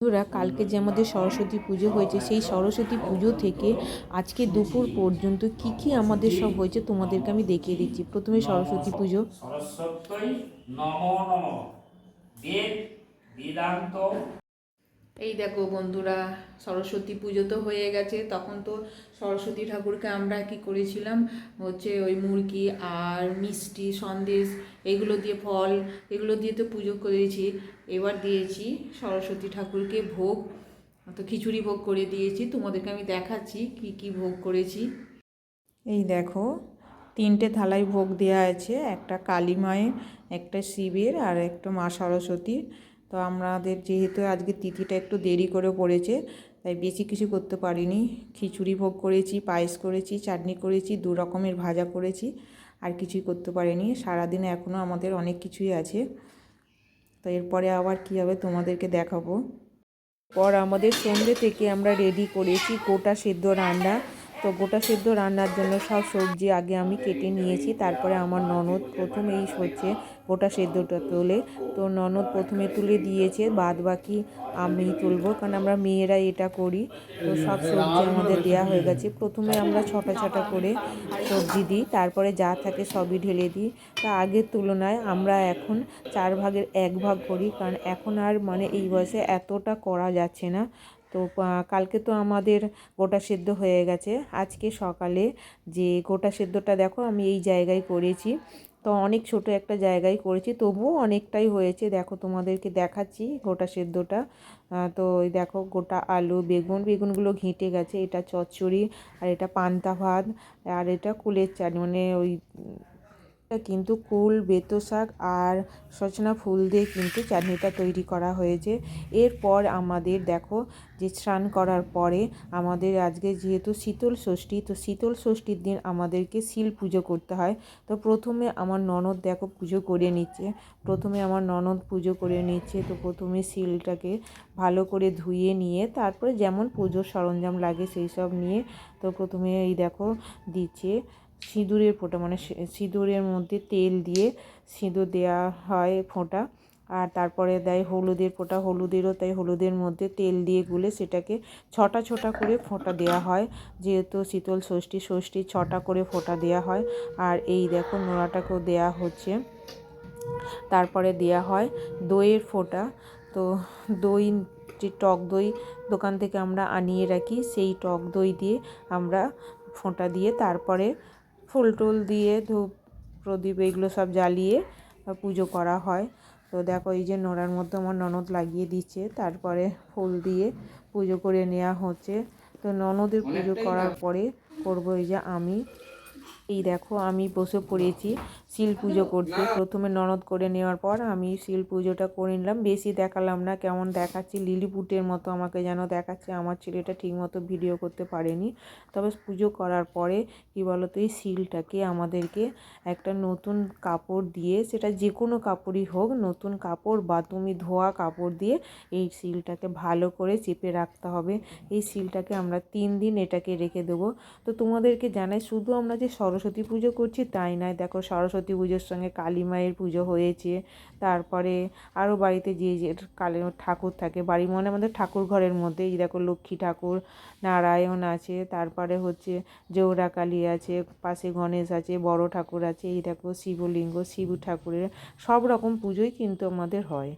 বন্ধুরা, কালকে যে আমাদের সরস্বতী পুজো হয়েছে, সেই সরস্বতী পুজো থেকে আজকে দুপুর পর্যন্ত কি কি আমাদের সব হয়েছে তোমাদেরকে আমি দেখিয়ে দিচ্ছি। প্রথমে সরস্বতী পুজো। সরস্বতী নম নম। বেদ, বেদান্ত। এই দেখো বন্ধুরা, সরস্বতী পুজো তো হয়ে গেছে, তখন তো সরস্বতী ঠাকুরকে আমরা কি করেছিলাম? হচ্ছে ওই মুরগি আর মিষ্টি, সন্দেশ, এগুলো দিয়ে ফল, এগুলো দিয়ে তো পুজো করেছি। এবার দিয়েছি সরস্বতী ঠাকুরকে ভোগ, তো খিচুড়ি ভোগ করে দিয়েছি। তোমাদেরকে আমি দেখাচ্ছি কি কি ভোগ করেছি। এই দেখো, তিনটে থালায় ভোগ দেওয়া আছে, একটা কালী মায়ের, একটা শিবের, আর একটা মা সরস্বতীর। তো আমাদের যেহেতু আজকে তিথিটা একটু দেরি করে পড়েছে, তাই বেশি কিছু করতে পারিনি। খিচুড়ি ভোগ করেছি, পায়েস করেছি, চাটনি করেছি, দু রকমের ভাজা করেছি, আর কিছুই করতে পারিনি। সারাদিন এখনও আমাদের অনেক কিছুই আছে। তো এরপরে আবার কী হবে তোমাদেরকে দেখাবো। পর আমাদের সন্ধ্যে থেকে আমরা রেডি করেছি গোটা সেদ্ধ রান্না। তো গোটা সেদ্ধ রান্নার জন্য সব সবজি আগে আমি কেটে নিয়েছি। তারপরে আমার ননদ প্রথমে এই হচ্ছে গোটা সেদ্ধটা তোলে। তো ননদ প্রথমে তুলে দিয়েছে বাদ বাকি আমি তুলবো, কারণ আমরা মেয়েরা এটা করি। তো সব সবজি আমাদের দেওয়া হয়ে গেছে। প্রথমে আমরা ছটা ছটা করে সবজি দিই, তারপরে যা থাকে সবই ঢেলে দিই। তা আগের তুলনায় আমরা এখন চার ভাগের এক ভাগ করি, কারণ এখন আর মানে এই বয়সে এতটা করা যাচ্ছে না। তো কালকে তো আমাদের গোটা সেদ্ধ হয়ে গেছে। আজকে সকালে যে গোটা সেদ্ধটা দেখো আমি এই জায়গায় করেছি। তো অনেক ছোট একটা জায়গায় করেছি, তবুও অনেকটাই হয়েছে। দেখো তোমাদেরকে দেখাচ্ছি গোটা সেদ্ধটা। তো ওই দেখো গোটা আলু, বেগুন, বেগুনগুলো ঘেঁটে গেছে। এটা চচ্চড়ি আর এটা পান্তা ভাত আর এটা কুলের চাটনি। মানে ওই কিন্তু কুল, বেতো শাক আর সজনা ফুল দিয়ে কিন্তু চাটনিটা তৈরি করা হয়েছে। এরপর আমাদের দেখো যে স্নান করার পরে আমাদের আজকে যেহেতু শীতল ষষ্ঠী, তো শীতল ষষ্ঠীর দিন আমাদেরকে শিল পুজো করতে হয়। তো প্রথমে আমার ননদ দেখো পুজো করে নিচ্ছে। প্রথমে আমার ননদ পুজো করে নিচ্ছে, তো প্রথমে শিলটাকে ভালো করে ধুয়ে নিয়ে তারপরে যেমন পুজোর সরঞ্জাম লাগে সেই সব নিয়ে তো প্রথমে এই দেখো দিচ্ছে সিঁদুরের ফোঁটা মানে সিঁদুরের মধ্যে তেল দিয়ে সিঁদুর দেওয়া হয় ফোঁটা। আর তারপরে দেয় হলুদের ফোঁটা, হলুদেরও তাই হলুদের মধ্যে তেল দিয়ে গুলে সেটাকে ছটা ছটা করে ফোঁটা দেওয়া হয়। যেহেতু শীতল ষষ্ঠী ষষ্ঠী ছটা করে ফোঁটা দেওয়া হয়। আর এই দেখো নোড়াটাকেও দেওয়া হচ্ছে। তারপরে দেওয়া হয় দইয়ের ফোঁটা। তো দই, যে টক দই দোকান থেকে আমরা আনিয়ে রাখি, সেই টক দই দিয়ে আমরা ফোঁটা দিয়ে তারপরে ফুল টুল দিয়ে ধূপ প্রদীপ এগুলো সব জ্বালিয়ে পুজো করা হয়। তো দেখো এই যে নোড়ার মধ্যে আমার ননদ লাগিয়ে দিচ্ছে তারপরে ফুল দিয়ে পুজো করে নেওয়া হচ্ছে। তো ননদের পুজো করার পরে করব এই যে আমি। এই দেখো, আমি বসে পড়েছি, শিল পুজো করতে প্রথমে ননদ করে নেওয়ার পর আমি শিল পুজোটা করে নিলাম। বেশি দেখালাম না, কেমন দেখাচ্ছি লিলিপুটের মতো আমাকে যেন দেখাচ্ছে। আমার ছেলেটা ঠিকমতো ভিডিও করতে পারেনি। তবে পুজো করার পরে, কী বলতো, এই শিলটাকে আমাদেরকে একটা নতুন কাপড় দিয়ে, সেটা যে কোনো কাপড়ই হোক, নতুন কাপড় বা তুমি ধোয়া কাপড় দিয়ে এই শিলটাকে ভালো করে চেপে রাখতে হবে। এই শিলটাকে আমরা তিন দিন এটাকে রেখে দেবো। তো তোমাদেরকে জানাই, শুধু আমরা যে সরস্বতী পুজো করছি, তাই নয়। দেখো, সরস্বতী পুজোর সঙ্গে কালী মায়ের পুজো হয়েছে। তারপরে আরও বাড়িতে যে যে কালী ঠাকুর থাকে, বাড়ি মনে আমাদের ঠাকুর ঘরের মধ্যে এই দেখো, লক্ষ্মী ঠাকুর, নারায়ণ আছে, তারপরে হচ্ছে জৌরা কালী আছে, পাশে গণেশ আছে, বড় ঠাকুর আছে, এই দেখো, শিবলিঙ্গ, শিব ঠাকুরের সব রকম পুজোই কিন্তু আমাদের হয়।